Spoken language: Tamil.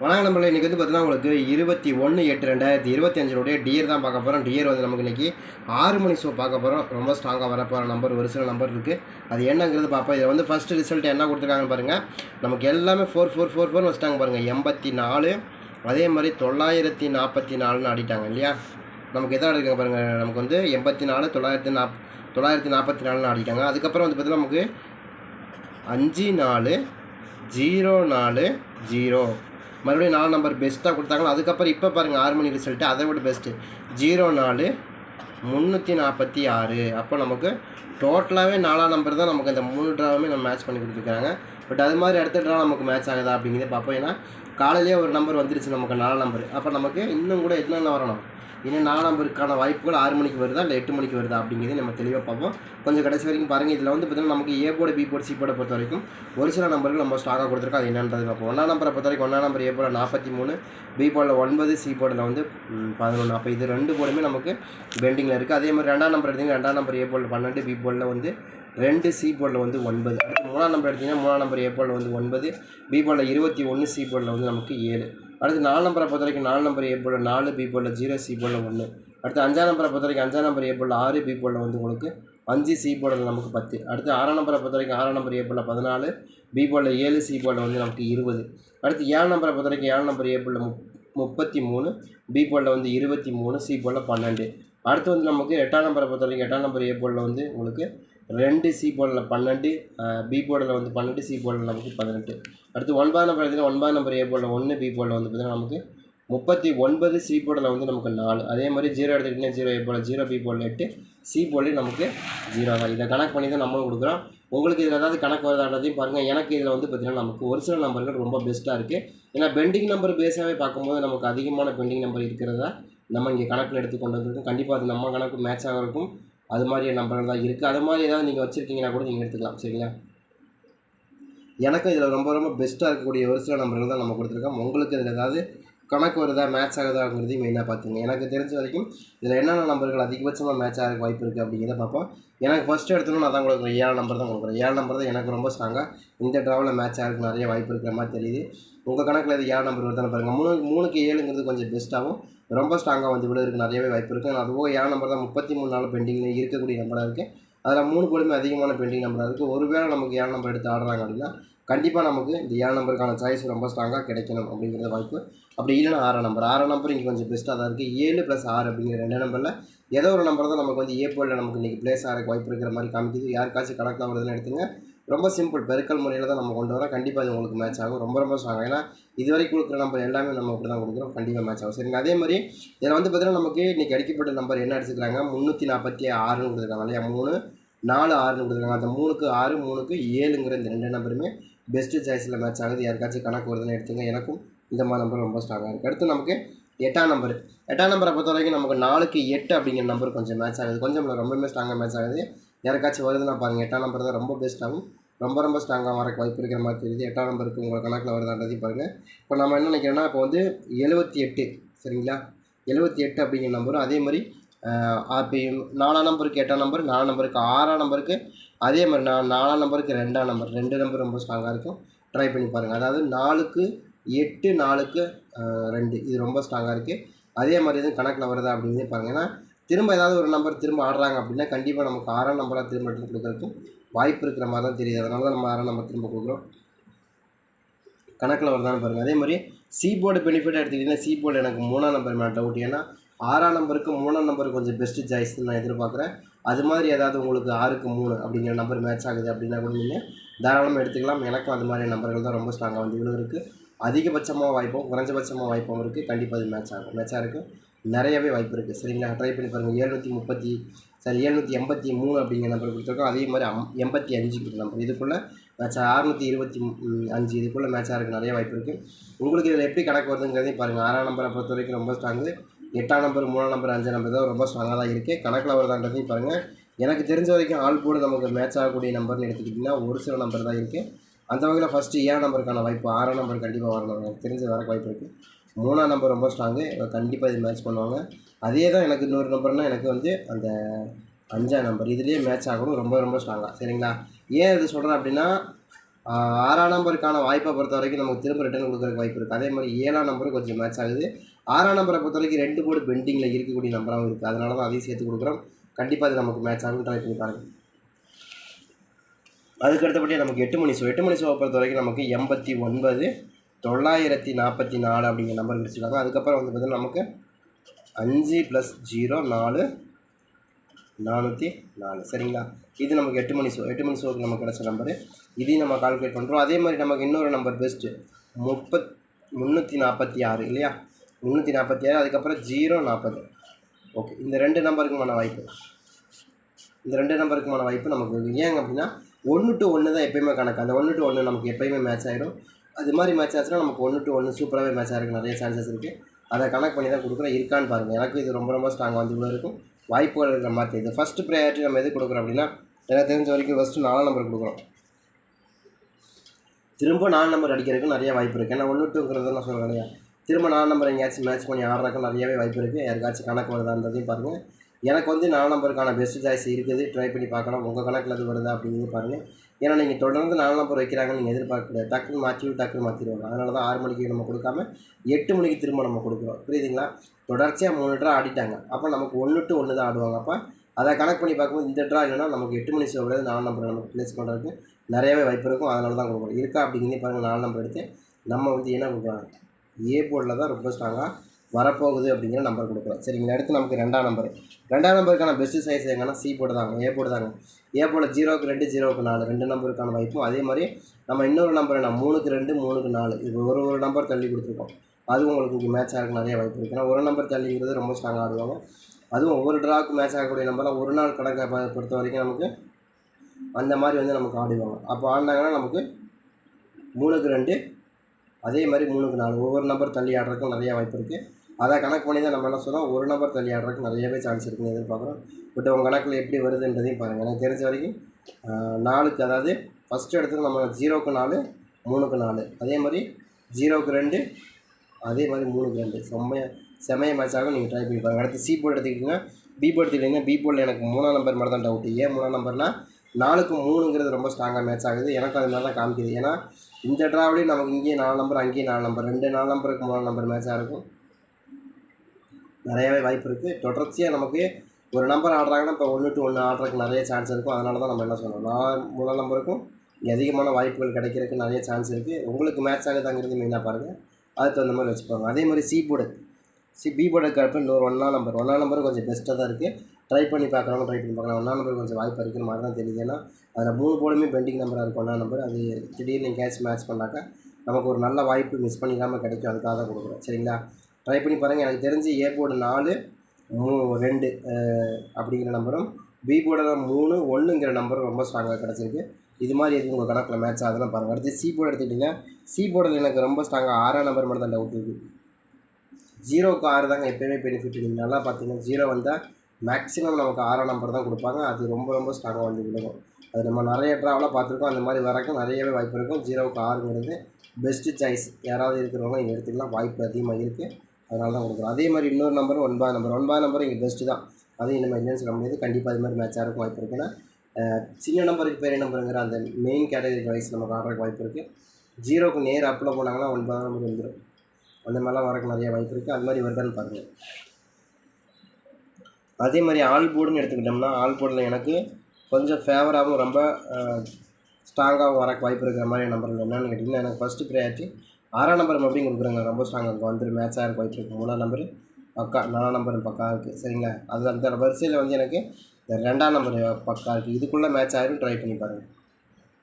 வணக்கம் நம்மள இன்றைக்கி வந்து பார்த்தீங்கன்னா உங்களுக்கு இருபத்தி ஒன்று எட்டு ரெண்டாயிரத்தி இருபத்தி அஞ்சினுடைய டியர் தான் பார்க்க போகிறோம் டியர் வந்து நமக்கு இன்றைக்கி ஆறு மணி ஷோ பார்க்க போகிறோம் ரொம்ப ஸ்ட்ராங்காக வரப்போகிற நம்பர் ஒரு சில நம்பர் இருக்குது அது என்னங்கிறது பார்ப்போம். இதில் வந்து ஃபஸ்ட்டு ரிசல்ட் என்ன கொடுத்துருக்காங்கன்னு பாருங்கள் நமக்கு எல்லாமே ஃபோர் ஃபோர் ஃபோர் ஃபோர்னு வச்சுட்டாங்க பாருங்கள் எண்பத்தி நாலு அதே மாதிரி தொள்ளாயிரத்தி நாற்பத்தி நாலுன்னு ஆடிட்டாங்க இல்லையா? நமக்கு எதாவது இருக்காங்க பாருங்கள் நமக்கு வந்து எண்பத்தி நாலு தொள்ளாயிரத்தி நாப் தொள்ளாயிரத்தி நாற்பத்தி நாலுன்னு ஆடிட்டாங்க. அதுக்கப்புறம் வந்து பார்த்திங்கன்னா நமக்கு அஞ்சு நாலு ஜீரோ நாலு ஜீரோ. மறுபடியும் நாலு நம்பர் பெஸ்ட்டாக கொடுத்தாங்களோ? அதுக்கப்புறம் இப்போ பாருங்கள் ஆறு மணி ரிசல்ட்டு அதை விட பெஸ்ட்டு ஜீரோ நாலு முந்நூற்றி நாற்பத்தி ஆறு. அப்போ நமக்கு டோட்டலாகவே நாலாம் நம்பர் தான் நமக்கு இந்த மூணு ட்ராவுமே நம்ம மேட்ச் பண்ணி கொடுத்துருக்காங்க. பட் அது மாதிரி அடுத்த ட்ரா நமக்கு மேட்ச் ஆகுதா அப்படிங்கிறத பார்ப்போம். ஏன்னா காலையிலேயே ஒரு நம்பர் வந்துருச்சு நமக்கு நாலாம் நம்பர் அப்போ நமக்கு இன்னும் கூட என்னென்ன வரணும்? இன்னும் நாலாம் நம்பருக்கான வாய்ப்புகள் ஆறு மணிக்கு வருதா இல்லை எட்டு மணிக்கு வருதா அப்படிங்கிறத நம்ம தெளிவாக பார்ப்போம். கொஞ்சம் கடைசி வரைக்கும் பாருங்கள் இதில் வந்து பார்த்தீங்கன்னா நமக்கு A board B board C போட பொறுத்த வரைக்கும் ஒரு சில நம்பர்கள் நம்ம ஸ்டாக்காக கொடுத்துருக்கோம். அது என்னன்றது பார்ப்போம். ஒன்றாம் நம்பரை பொறுத்த வரைக்கும் ஒன்றாம் நம்பர் ஏ போட நாற்பத்தி மூணு பி போர்டில் ஒன்பது சி போர்டில் வந்து பதினொன்று அப்போ இது ரெண்டு போர்டுமே நமக்கு பெண்டிங்கில் இருக்குது அதே மாதிரி ரெண்டாம் நம்பர் எடுத்திங்கன்னா ரெண்டாம் நம்பர் ஏ போர்டில் பன்னெண்டு பி போர்டில் வந்து ரெண்டு சி போர்டில் வந்து ஒன்பது. அடுத்து மூணாம் நம்பர் எடுத்திங்கன்னா மூணாம் நம்பர் ஏ போர்டில் வந்து ஒன்பது பி போர்டில் இருபத்தி ஒன்று சி போர்டில் வந்து நமக்கு ஏழு. அடுத்து நாலு நம்பரை பொறுத்த வரைக்கும் நாலு நம்பர் ஏ போர்டில் நாலு பி போர்டில் ஜீரோ சி போர்டில் ஒன்று. அடுத்து அஞ்சாம் நம்பரை பொறுத்த வரைக்கும் அஞ்சாம் நம்பர் ஏ போர்டில் ஆறு பி போர்டில் வந்து உங்களுக்கு அஞ்சு சி போர்டில் நமக்கு பத்து. அடுத்து ஆறாம் நம்பரை பொறுத்த வரைக்கும் ஆறாம் நம்பர் ஏ போல் பதினாலு பி போர்டில் ஏழு சி போர்டில் வந்து நமக்கு இருபது. அடுத்து ஏழு நம்பரை பொறுத்த வரைக்கும் ஏழு நம்பர் ஏ போல் முப்பத்தி மூணு பி போர்டில் வந்து இருபத்தி மூணு சி போர்டில் பன்னெண்டு. அடுத்து வந்து நமக்கு எட்டாம் நம்பரை பொறுத்த வரைக்கும் எட்டாம் நம்பர் ஏ போர்டில் வந்து உங்களுக்கு ரெண்டு சி போர்டில் பன்னெண்டு பி போர்டில் வந்து பன்னெண்டு சி போர்டில் நமக்கு பதினெட்டு. அடுத்து ஒன்பதாம் நம்பர் எடுத்தீங்கன்னா ஒன்பதாம் நம்பர் ஏ போர்டில் ஒன்று பி போர்டில் வந்து பார்த்தீங்கன்னா நமக்கு முப்பத்தி ஒன்பது சி போர்டில் வந்து நமக்கு நாலு. அதே மாதிரி ஜீரோ எடுத்துக்கிட்டிங்கன்னா ஜீரோ ஏ போர்டில் ஜீரோ பி போர்டில் எட்டு. சி போர்டில் நமக்கு ஜீரோ தான். இதை கணக்கு பண்ணி தான் நம்மளும் கொடுக்குறோம். உங்களுக்கு இதில் ஏதாவது கணக்கு வருதான்றதையும் பாருங்கள் எனக்கு இதில் வந்து பார்த்திங்கன்னா நமக்கு ஒரு சில நம்பர்கள் ரொம்ப பெஸ்ட்டாக இருக்குது ஏன்னா பெண்டிங் நம்பர் பேஸாகவே பார்க்கும்போது நமக்கு அதிகமான பெண்டிங் நம்பர் இருக்கிறதா நம்ம இங்கே கணக்கில் எடுத்து கொண்டு வந்திருக்கோம். கண்டிப்பாக அது நம்ம கணக்கு மேட்ச் ஆகிறதுக்கும் அது மாதிரி நம்பர்கள் தான் இருக்குது அது மாதிரி ஏதாவது நீங்கள் வச்சுருக்கீங்கன்னா கூட நீங்கள் எடுத்துக்கலாம். சரிங்களா? எனக்கும் இதில் ரொம்ப ரொம்ப பெஸ்ட்டாக இருக்கக்கூடிய ஒரு சில நம்பர்கள் தான் நம்ம கொடுத்துருக்கோம். உங்களுக்கு இதில் ஏதாவது கணக்கு வருதா மேட்ச் ஆகுதாங்கிறதையும் மெயினாக பார்த்துங்க. எனக்கு தெரிஞ்ச வரைக்கும் இதில் என்னென்ன நம்பர்கள் அதிகபட்சமாக மேட்ச் ஆக வாய்ப்பு இருக்குது அப்படிங்கிறத பார்ப்போம். எனக்கு ஃபஸ்ட்டு எடுத்தோம்னா நான் தான் கொடுக்குறேன். ஏழு நம்பர் தான் கொடுக்குறேன். ஏழு நம்பர் தான் எனக்கு ரொம்ப ஸ்ட்ராங்காக இந்த ட்ராவில் மேட்ச் ஆகிறதுக்கு நிறைய வாய்ப்பு இருக்கிற மாதிரி தெரியுது. உங்கள் கணக்கில் இது ஏழு நம்பர் வருதான்னு பாருங்கள் மூணு மூணுக்கு ஏழுங்கிறது கொஞ்சம் பெஸ்ட்டாகவும் ரொம்ப ஸ்ட்ராங்காக வந்து விழுறதுக்கு நிறையவே வாய்ப்பு இருக்குது அதுவும் ஏன் நம்பர் தான் முப்பத்தி மூணு நாள் பெண்டிங்கில் இருக்கக்கூடிய நம்பராக இருக்குது அதில் மூணு கோடியுமே அதிகமான பெண்டிங் நம்பராக இருக்குது ஒருவேளை நமக்கு ஏழு நம்பர் எடுத்து ஆடுறாங்க அப்படின்னா கண்டிப்பாக நமக்கு இந்த ஏழு நம்பருக்கான சாய்ஸ் ரொம்ப ஸ்ட்ராங்காக கிடைக்கணும் அப்படிங்கிற வாய்ப்பு. அப்படி இல்லைன்னா ஆறாம் நம்பர் ஆறாம் நம்பர் இங்கே கொஞ்சம் பெஸ்ட்டாக தான் இருக்குது ஏழு ப்ளஸ் ஆறு அப்படிங்கிற ரெண்டு நம்பரில் ஏதோ ஒரு நம்பர் தான் நமக்கு வந்து ஏ போலில் நமக்கு இன்றைக்கி ப்ளேஸ் ஆகிறக்கு வாய்ப்பு இருக்கிற மாதிரி காமிக்குது. யாருக்காச்சும் கணக்கில் வருதுன்னு எடுத்துங்க ரொம்ப சிம்பிள் பெருக்கல் முறையில் தான் நம்ம கொண்டு வரோம். கண்டிப்பாக அது உங்களுக்கு மேட்ச் ஆகும். ரொம்ப ரொம்ப ஸ்ட்ராங் ஏன்னா இது வரைக்கும் கொடுக்குற நம்பர் எல்லாமே நம்ம இப்படி தான் கொடுக்குறோம். கண்டிப்பாக மேட்ச் ஆகும். சரிங்க அதே மாதிரி இதில் வந்து பார்த்தீங்கன்னா நமக்கு இன்றைக்கி அடிக்கப்பட்ட நம்பர் என்ன அடிச்சுக்கிறாங்க முந்நூற்றி நாற்பத்தி ஆறுன்னு கொடுத்துருக்காங்க இல்லையா? மூணு நாலு ஆறுன்னு கொடுத்துருக்காங்க அந்த மூணுக்கு ஆறு மூணுக்கு ஏழுங்கிற இந்த ரெண்டு நம்பருமே பெஸ்ட்டு சாய்ஸில் மேட்ச் ஆகுது. யாருக்காச்சும் கணக்கு வருதுன்னு எடுத்துங்க. எனக்கும் இந்த மாதிரி நம்பர் ரொம்ப ஸ்ட்ராங்காக இருக்குது அடுத்து நமக்கு எட்டாம் நம்பர் எட்டாம் நம்பரை பொறுத்த வரைக்கும் நமக்கு நாலுக்கு எட்டு அப்படிங்கிற நம்பர் கொஞ்சம் மேட்ச் ஆகுது. கொஞ்சம் இல்லை ரொம்பவே ஸ்ட்ராங்காக மேட்ச் ஆகுது. யாருக்காச்சும் வருதுன்னா பாருங்கள் எட்டாம் நம்பர் தான் ரொம்ப பெஸ்ட்டாகவும் ரொம்ப ரொம்ப ஸ்ட்ராங்காக வரக்கு வாய்ப்பு இருக்கிற மாதிரி தெரியுது. எட்டாம் நம்பருக்கு உங்கள் கணக்கில் வருதான்றதையும் பாருங்கள் இப்போ நம்ம என்ன நினைக்கிறோன்னா இப்போ வந்து எழுபத்தி எட்டு சரிங்களா? எழுபத்தி எட்டு அப்படிங்கிற நம்பரும் அதே மாதிரி இப்போ நாலாம் நம்பருக்கு எட்டாம் நம்பர் நாலாம் நம்பருக்கு ஆறாம் நம்பருக்கு அதே மாதிரி நான் நாலாம் நம்பருக்கு ரெண்டாம் நம்பர் ரெண்டு நம்பர் ரொம்ப ஸ்ட்ராங்காக இருக்கும். ட்ரை பண்ணி பாருங்கள் அதாவது நாலுக்கு எட்டு நாலுக்கு ரெண்டு. இது ரொம்ப ஸ்ட்ராங்காக இருக்குது அதே மாதிரி எதுவும் கணக்கில் வருதா அப்படின்னு பாருங்கள் ஏன்னா திரும்ப ஏதாவது ஒரு நம்பர் திரும்ப ஆடுறாங்க அப்படின்னா கண்டிப்பாக நமக்கு ஆறாம் நம்பராக திரும்ப எடுத்து கொடுக்குறதுக்கும் வாய்ப்பு இருக்கிற மாதிரி தான் தெரியுது. அதனால தான் நம்ம ஆறாம் நம்பர் திரும்ப கொடுக்குறோம். கணக்கில் வருதான்னு பாருங்கள் அதே மாதிரி சி போர்டு பெனிஃபிட்டாக எடுத்துக்கிட்டிங்கன்னா சி போர்டு எனக்கு மூணாம் நம்பர் மேலே டவுட் ஏன்னா ஆறாம் நம்பருக்கு மூணாம் நம்பர் கொஞ்சம் பெஸ்ட்டு சாய்ஸ்னு நான் எதிர்பார்க்குறேன். அது மாதிரி ஏதாவது உங்களுக்கு ஆறுக்கு மூணு அப்படிங்கிற நம்பர் மேட்ச் ஆகுது அப்படின்னா கூட நீங்கள் தாராளமாக எடுத்துக்கலாம். எனக்கும் அது மாதிரி நம்பர்கள் தான் ரொம்ப ஸ்ட்ராங்காக வந்து இவ்வளோ இருக்குது அதிகபட்சமாக வாய்ப்பும் குறைஞ்சபட்சமாக வாய்ப்பும் இருக்குது கண்டிப்பாக அது மேட்ச் ஆகும். மேட்சாக இருக்குது நிறையவே வாய்ப்பு இருக்குது சரிங்களா? ட்ரை பண்ணி பாருங்கள் ஏழ்நூற்றி முப்பத்தி சரி ஏழ்நூற்றி எண்பத்தி மூணு அப்படிங்கிற நம்பர் கொடுத்துருக்கோம். அதே மாதிரி அம் எண்பத்தி அஞ்சுங்கிற நம்பர் இதுக்குள்ளே மேட்ச் அறுநூற்றி இருபத்தி அஞ்சு. இதுக்குள்ளே மேட்சாக இருக்குது நிறைய வாய்ப்பு இருக்குது உங்களுக்கு இதில் எப்படி கணக்கு வருதுங்கிறதையும் பாருங்கள் ஆறாம் நம்பரை பொறுத்த வரைக்கும் ரொம்ப ஸ்ட்ராங்கு எட்டாம் நம்பர் மூணாம் நம்பர் அஞ்சாம் நம்பர் தான் ரொம்ப ஸ்ட்ராங்காக தான் இருக்குது கணக்கில் வருதான்றதையும் பாருங்கள் எனக்கு தெரிஞ்ச வரைக்கும் ஆள் போர்டு நமக்கு மேட்ச் ஆகக்கூடிய நம்பர்னு எடுத்துக்கிட்டிங்கன்னா ஒரு சில நம்பர் தான் இருக்குது அந்த வகையில் ஃபஸ்ட்டு ஏழாம் நம்பருக்கான வாய்ப்பு ஆறாம் நம்பர் கண்டிப்பாக வரணும். எனக்கு தெரிஞ்ச வரக்கு வாய்ப்பு இருக்குது மூணாம் நம்பர் ரொம்ப ஸ்ட்ராங்கு கண்டிப்பாக இது மேட்ச் பண்ணுவாங்க. அதே தான் எனக்கு இன்னொரு நம்பர்னால் எனக்கு வந்து அந்த அஞ்சாம் நம்பர் இதுலேயே மேட்ச் ஆகணும். ரொம்ப ரொம்ப ஸ்ட்ராங்காக சரிங்களா? ஏன் இது சொல்கிறேன் அப்படின்னா ஆறாம் நம்பருக்கான வாய்ப்பை பொறுத்த வரைக்கும் நமக்கு திரும்ப ரிட்டர்ன் கொடுக்குறதுக்கு வாய்ப்பு இருக்குது அதே மாதிரி ஏழாம் நம்பரும் கொஞ்சம் மேட்ச் ஆகுது. ஆறாம் நம்பரை பொறுத்த வரைக்கும் ரெண்டு போர்டு பெண்டிங்கில் இருக்கக்கூடிய நம்பராகவும் இருக்குது அதனால தான் அதையும் சேர்த்து கொடுக்குறோம். கண்டிப்பாக அது நமக்கு மேட்ச் ஆகும் ட்ரை பண்ணி பாருங்கள் அதுக்கு அடுத்தபடி நமக்கு எட்டு மணி ஷோ எட்டு மணி ஷோவை பொறுத்த வரைக்கும் நமக்கு எண்பத்தி ஒன்பது தொள்ளாயிரத்தி நாற்பத்தி நாலு அப்படிங்கிற நம்பர் கிடைச்சிருக்காங்க அதுக்கப்புறம் வந்து பார்த்தீங்கன்னா நமக்கு அஞ்சு ப்ளஸ் ஜீரோ நாலு நானூற்றி நாலு. சரிங்களா? இது நமக்கு எட்டு மணி ஷோ எட்டு மணி ஷோக்கு நமக்கு கிடச்ச நம்பரு இதையும் நம்ம கால்குலேட் பண்ணுறோம் அதே மாதிரி நமக்கு இன்னொரு நம்பர் பெஸ்ட்டு முப்பத் முந்நூற்றி நாற்பத்தி ஆறு இல்லையா? முந்நூற்றி நாற்பத்தி ஆறு அதுக்கப்புறம் ஜீரோ நாற்பது. ஓகே இந்த ரெண்டு நம்பருக்குமான வாய்ப்பு. இந்த ரெண்டு நம்பருக்குமான வாய்ப்பு நமக்கு ஏங்க அப்படின்னா ஒன்று டு ஒன்று தான் எப்பயுமே கணக்கு. அந்த ஒன்று டு ஒன்று நமக்கு எப்பயுமே மேட்ச் ஆகிடும் அது மாதிரி மேட்ச் ஆச்சுன்னா நமக்கு ஒன்று டு ஒன்று சூப்பராகவே மேட்ச் ஆகிறதுக்கு நிறைய சான்சஸ் இருக்குது அதை கனெக்ட் பண்ணி தான் கொடுக்குறோம். இருக்கான்னு பாருங்கள் எனக்கு இது ரொம்ப ரொம்ப ஸ்ட்ராங்காக வந்து இவ்வளோ இருக்கும். வாய்ப்புகள் இருக்கிற மாதிரி இது ஃபஸ்ட்டு ப்ரையாரிட்டி நம்ம எது கொடுக்குறோம் அப்படின்னா எனக்கு தெரிஞ்ச வரைக்கும் ஃபஸ்ட்டு நாலாம் நம்பர் கொடுக்குறோம். திரும்ப நாலு நம்பர் அடிக்கிறதுக்கு நிறைய வாய்ப்பு இருக்குது ஏன்னா ஒன்று டூங்கிறது நான் சொல்கிறேன் இல்லையா? திரும்ப நாலு நம்பர் எங்கேயாச்சும் மேட்ச் பண்ணி ஆடுறதுக்கு நிறையவே வாய்ப்பு இருக்குது யாருக்காச்சும் கணக்கு வருதான்றதையும் பாருங்கள் எனக்கு வந்து நாலு நம்பருக்கான பெஸ்ட் சாய்ஸ் இருக்குது. ட்ரை பண்ணி பார்க்கலாம் உங்கள் கணக்கில் அது வருதா அப்படிங்கிறது பாருங்கள் ஏன்னா நீங்கள் தொடர்ந்து நாலு நம்பர் வைக்கிறாங்கன்னு நீங்கள் எதிர்பார்க்கக்கூடாது. டக்குன்னு மாற்றி விட்டு டக்குன்னு மாற்றிடுவாங்க. அதனால தான் ஆறு மணிக்கு நம்ம கொடுக்காம எட்டு மணிக்கு திரும்ப நம்ம கொடுக்குறோம். புரியுதுங்களா? தொடர்ச்சியாக மூணு ட்ரா ஆடிட்டாங்க. அப்போ நமக்கு ஒன்று டு ஒன்று தான் ஆடுவாங்க. அப்போ அதை கனெக்ட் பண்ணி பார்க்கும்போது இந்த ட்ரா இல்லைன்னா நமக்கு எட்டு மணி ஷோ நாலு நம்பர் நமக்கு ப்ளேஸ் பண்ணுறதுக்கு நிறையவே வாய்ப்பு இருக்கும். அதனால தான் கொடுக்குறோம் இருக்கா அப்படிங்கிறதே பாருங்கள் நாலு நம்பர் எடுத்து நம்ம வந்து என்ன கொடுக்குறாங்க ஏ போர்டில் தான் ரொம்ப ஸ்ட்ராங்காக வரப்போகுது அப்படிங்கிற நம்பர் கொடுக்குறோம் சரிங்களா? அடுத்து நமக்கு ரெண்டாம் நம்பர் ரெண்டாம் நம்பருக்கான பெஸ்ட் சைஸ் எங்கன்னா சி போடுதாங்க ஏ போர்டு தாங்க ஏ போல் ஜீரோக்கு ரெண்டு ஜீரோக்கு நாலு. ரெண்டு நம்பருக்கான வாய்ப்பும் அதே மாதிரி நம்ம இன்னொரு நம்பர் என்ன? மூணுக்கு ரெண்டு மூணுக்கு நாலு. இது ஒரு ஒரு நம்பர் தள்ளி கொடுத்துருக்கோம். அது உங்களுக்கு இங்கே மேட்ச் ஆகிறதுக்கு நிறைய வாய்ப்பு இருக்குது ஏன்னா ஒரு நம்பர் தள்ளிங்கிறது ரொம்ப ஸ்ட்ராங்காக ஆடுவாங்க. அதுவும் ஒவ்வொரு ட்ராவுக்கு மேட்ச் ஆகக்கூடிய நம்பர்லாம் ஒரு நாள் கணக்கை ப- பொறுத்த வரைக்கும் நமக்கு அந்த மாதிரி வந்து நமக்கு ஆடுவாங்க. அப்போ ஆடினாங்கன்னா நமக்கு மூணுக்கு ரெண்டு அதே மாதிரி மூணுக்கு நாலு. ஒவ்வொரு நம்பர் தள்ளி ஆடுறதுக்கும் நிறையா வாய்ப்பு இருக்குது அதை கணக்கு பண்ணி தான் நம்ம என்ன சொல்கிறோம் ஒரு நம்பர் தள்ளி ஆடுறதுக்கு நிறையவே சான்ஸ் இருக்குன்னு எதிர்பார்க்குறோம். பட் உங்கள் கணக்கில் எப்படி வருதுன்றதையும் பாருங்கள் எனக்கு தெரிஞ்ச வரைக்கும் நாலுக்கு அதாவது ஃபஸ்ட்டு இடத்துல நம்ம ஜீரோக்கு நாலு மூணுக்கு நாலு. அதே மாதிரி ஜீரோக்கு ரெண்டு அதே மாதிரி மூணுக்கு ரெண்டு. செம்மைய செமைய மேட்சாக நீங்கள் ட்ரை பண்ணி பாருங்கள் அடுத்து சி போர்டு எடுத்துக்கிட்டிங்கன்னா பி போர்டு எடுத்துக்கிட்டிங்கன்னா பி போர்டில் எனக்கு மூணாம் நம்பர் மாதிரி தான் டவுட்டு ஏன் மூணாம் நம்பர்னால் நாலுக்கு மூணுங்கிறது ரொம்ப ஸ்ட்ராங்காக மேட்ச் ஆகுது. எனக்கு அது மாதிரி தான் காமிக்குது. ஏன்னா இந்த ட்ராவலையும் நமக்கு இங்கேயும் நாலு நம்பர் அங்கேயும் நாலு நம்பர் ரெண்டு நாலு நம்பருக்கு மூணு நம்பர் மேட்சாக இருக்கும். நிறையவே வாய்ப்பு இருக்குது தொடர்ச்சியாக நமக்கு ஒரு நம்பர் ஆடுறாங்கன்னா இப்போ ஒன்று டு ஒன்று ஆடுறதுக்கு நிறைய சான்ஸ் இருக்கும். அதனால தான் நம்ம என்ன சொல்கிறோம் நான் முதல் நம்பருக்கும் இங்கே அதிகமான வாய்ப்புகள் கிடைக்கிறதுக்கு நிறைய சான்ஸ் இருக்குது உங்களுக்கு மேட்ச் ஆகுதாங்கிறது மெயினாக பாருங்கள் அதுக்கு தகுந்த மாதிரி வச்சுப்பாங்க அதே மாதிரி C board C B board இருக்கிறப்ப இன்னொரு ஒன்றா நம்பர் ஒன்றா நம்பர் கொஞ்சம் பெஸ்ட்டாக தான் இருக்குது ட்ரை பண்ணி பார்க்குறவங்க ட்ரை பண்ணி பார்க்கலாம். ஒன்றா நம்பர் கொஞ்சம் வாய்ப்பு இருக்கிற மாதிரி தான் தெரியுது. ஏன்னா அதில் மூணு போர்டுமே பெண்டிங் நம்பராக இருக்கும். ஒன்றா நம்பர் அது திடீர்னு கேட்ச் மேட்ச் பண்ணாக்கா நமக்கு ஒரு நல்ல வாய்ப்பு மிஸ் பண்ணிக்காமல் கிடைக்கும். அதுக்காக தான் கொடுக்குறோம். சரிங்களா? ட்ரை பண்ணி பாருங்கள் எனக்கு தெரிஞ்சு ஏ போர்டு நாலு மூ ரெண்டு அப்படிங்கிற நம்பரும் பி போர்டில் மூணு ஒன்றுங்கிற நம்பரும் ரொம்ப ஸ்ட்ராங்காக கிடச்சிருக்கு. இது மாதிரி எதுவும் உங்கள் கணக்கில் மேட்ச் ஆகுதுன்னு பாருங்கள் அடுத்து சி போர்டு எடுத்துக்கிட்டிங்கன்னா சி போர்டில் எனக்கு ரொம்ப ஸ்ட்ராங்காக ஆறாம் நம்பர் மட்டும் தான் டவுட் இருக்குது ஜீரோக்கு ஆறு தாங்க எப்போயுமே பெனிஃபிட் இருக்குது நல்லா பார்த்தீங்கன்னா ஜீரோ வந்தால் மேக்ஸிமம் நமக்கு ஆறாம் நம்பர் தான் கொடுப்பாங்க. அது ரொம்ப ரொம்ப ஸ்ட்ராங்காக வந்து விழுகும். அது நம்ம நிறைய ட்ராவலாக பார்த்துருக்கோம். அந்த மாதிரி வரக்கும் நிறையவே வாய்ப்பு இருக்கும். ஜீரோவுக்கு ஆறுங்கிறது பெஸ்ட்டு சாய்ஸ் யாராவது இருக்கிறவங்க இங்கே எடுத்துக்கலாம். வாய்ப்பு அதிகமாக இருக்குது அதனால தான் கொடுக்குறோம். அதே மாதிரி இன்னொரு நம்பரும் ஒன்பது நம்பர் ஒன்பது நம்பர் இங்கே பெஸ்ட்டு தான். அதையும் நம்ம இல்லைன்னு சொல்ல முடியாது கண்டிப்பாக அது மாதிரி மேட்ச் இருக்கும் வாய்ப்பு இருக்குன்னா சின்ன நம்பருக்கு பெரிய நம்பருங்கிற அந்த மெயின் கேட்டகரி வைஸ் நமக்கு ஆடுறதுக்கு வாய்ப்பு இருக்குது ஜீரோக்கு நேர் அப்பில் போனாங்கன்னா ஒன்பதாம் நம்பர் வந்துடும் அந்த மாதிரிலாம் வரக்கு நிறைய வாய்ப்பு இருக்குது அது மாதிரி வருதான்னு பாருங்கள் அதே மாதிரி ஆல் போர்டுன்னு எடுத்துக்கிட்டோம்னா ஆல் போர்டில் எனக்கு கொஞ்சம் ஃபேவராகவும் ரொம்ப ஸ்ட்ராங்காகவும் வரக்கு வாய்ப்பு இருக்கிற மாதிரி நம்பர்கள் என்னென்னு கேட்டிங்கன்னா எனக்கு ஃபஸ்ட்டு ப்ரையாரிட்டி ஆறாம் நம்பர் மறுபடியும் கொடுக்குறாங்க? ரொம்ப ஸ்ட்ராங் இருக்கும். வந்துட்டு மேட்சாக இருக்கும். வாய்ப்பு மூணாம் நம்பர் பக்கா நாலாம் நம்பர் பக்கா இருக்குது சரிங்களா? அது அந்த வரிசையில் வந்து எனக்கு இந்த ரெண்டாம் நம்பர் பக்கா இருக்குது இதுக்குள்ளே மேட்ச் ஆகிடும் ட்ரை பண்ணி பாருங்கள்